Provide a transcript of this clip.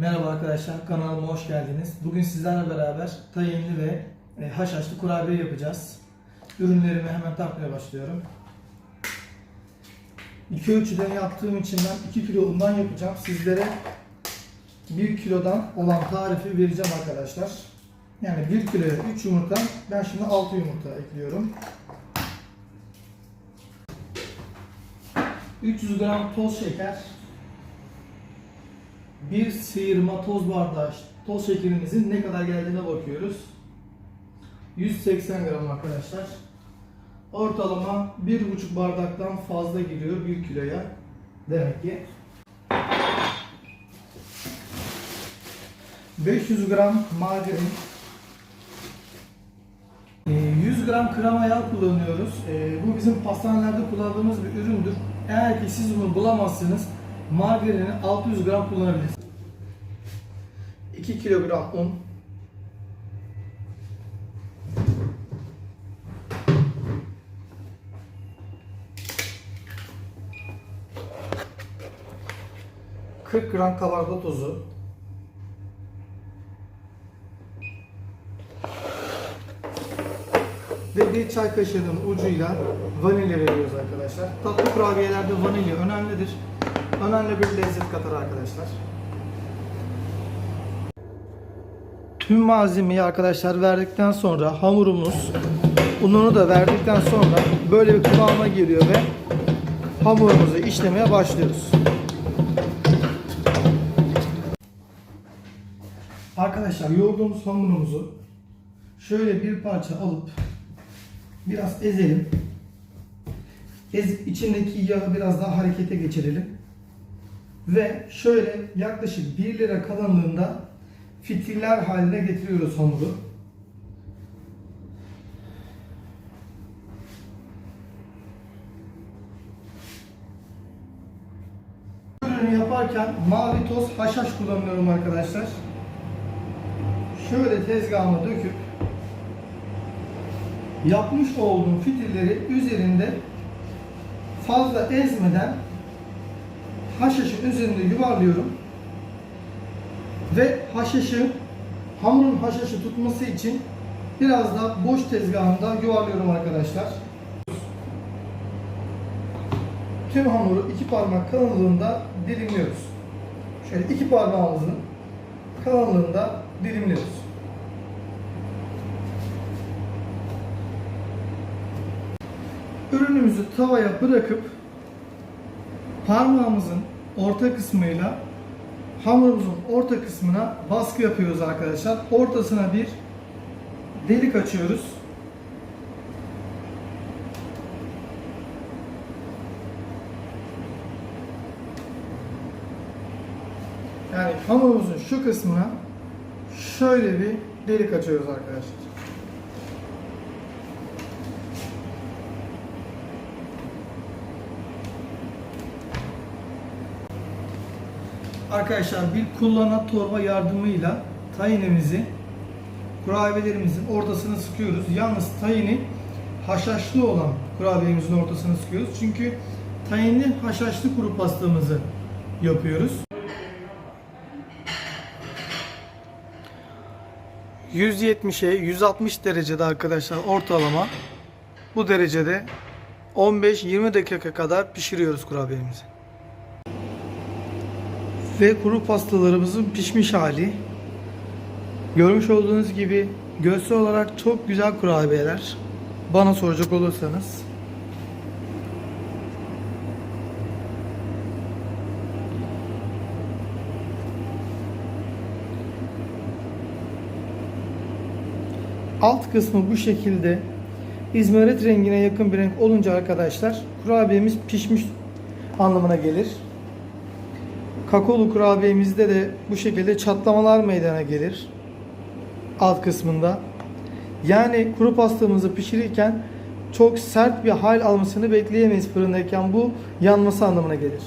Merhaba arkadaşlar, kanalıma hoş geldiniz. Bugün sizlerle beraber tayinli ve e, haşhaşlı kurabiye yapacağız. Ürünlerimi hemen takmaya başlıyorum. 2 ölçüden yaptığım için ben 2 kilo undan yapacağım. Sizlere 1 kilodan olan tarifi vereceğim arkadaşlar. Yani 1 kiloya 3 yumurta, ben şimdi 6 yumurta ekliyorum. 300 gram toz şeker, bir sıyırma toz bardağı toz şekerimizin ne kadar geldiğine bakıyoruz. 180 gram arkadaşlar. Ortalama 1,5 bardaktan fazla giriyor 1 kiloya. Demek ki 500 gram margarin ee, 100 gram krema yağ kullanıyoruz. Ee, Bu bizim pastanelerde kullandığımız bir üründür. Eğer ki siz bunu bulamazsınız margarini 600 gram kullanabilirsiniz. 2 kilogram un. ...40 gram kabartma tozu. Ve bir çay kaşığının ucuyla vanilya veriyoruz arkadaşlar. Tatlı kurabiyelerde vanilya önemlidir. Önemli bir lezzet katar arkadaşlar. Tüm malzemeyi arkadaşlar verdikten sonra hamurumuz ununu da verdikten sonra böyle bir kıvama geliyor ve hamurumuzu işlemeye başlıyoruz. Arkadaşlar yoğurduğumuz hamurumuzu şöyle bir parça alıp biraz ezelim. Ezip içindeki yağı biraz daha harekete geçirelim. Ve şöyle yaklaşık 1 lira kalınlığında fitiller haline getiriyoruz hamuru. Ürünü yaparken mavi toz haşhaş kullanıyorum arkadaşlar. Şöyle tezgahıma döküp yapmış olduğum fitilleri üzerinde fazla ezmeden haşhaşın üzerinde yuvarlıyorum. Ve haşhaşı, hamurun haşhaşı tutması için biraz da boş tezgahımda yuvarlıyorum arkadaşlar. Tüm hamuru iki parmak kalınlığında dilimliyoruz. Şöyle iki parmağımızın kalınlığında dilimliyoruz. Ürünümüzü tavaya bırakıp parmağımızın orta kısmıyla hamurumuzun orta kısmına baskı yapıyoruz arkadaşlar. Ortasına bir delik açıyoruz. Yani hamurumuzun şu kısmına şöyle bir delik açıyoruz arkadaşlar. Arkadaşlar bir kullanan torba yardımıyla tayinimizi kurabiyelerimizin ortasına sıkıyoruz. Yalnız tayini haşhaşlı olan kurabiyemizin ortasına sıkıyoruz. Çünkü tayinli haşhaşlı kuru pastamızı yapıyoruz. 170'e 160 derecede arkadaşlar ortalama bu derecede 15-20 dakika kadar pişiriyoruz kurabiyemizi. Ve kuru pastalarımızın pişmiş hali. Görmüş olduğunuz gibi görsel olarak çok güzel kurabiyeler. Bana soracak olursanız. Alt kısmı bu şekilde izmarit rengine yakın bir renk olunca arkadaşlar kurabiyemiz pişmiş anlamına gelir. Kakaolu kurabiyemizde de bu şekilde çatlamalar meydana gelir. Alt kısmında. Yani kuru pastamızı pişirirken çok sert bir hal almasını bekleyemeyiz fırındayken. Bu yanması anlamına gelir.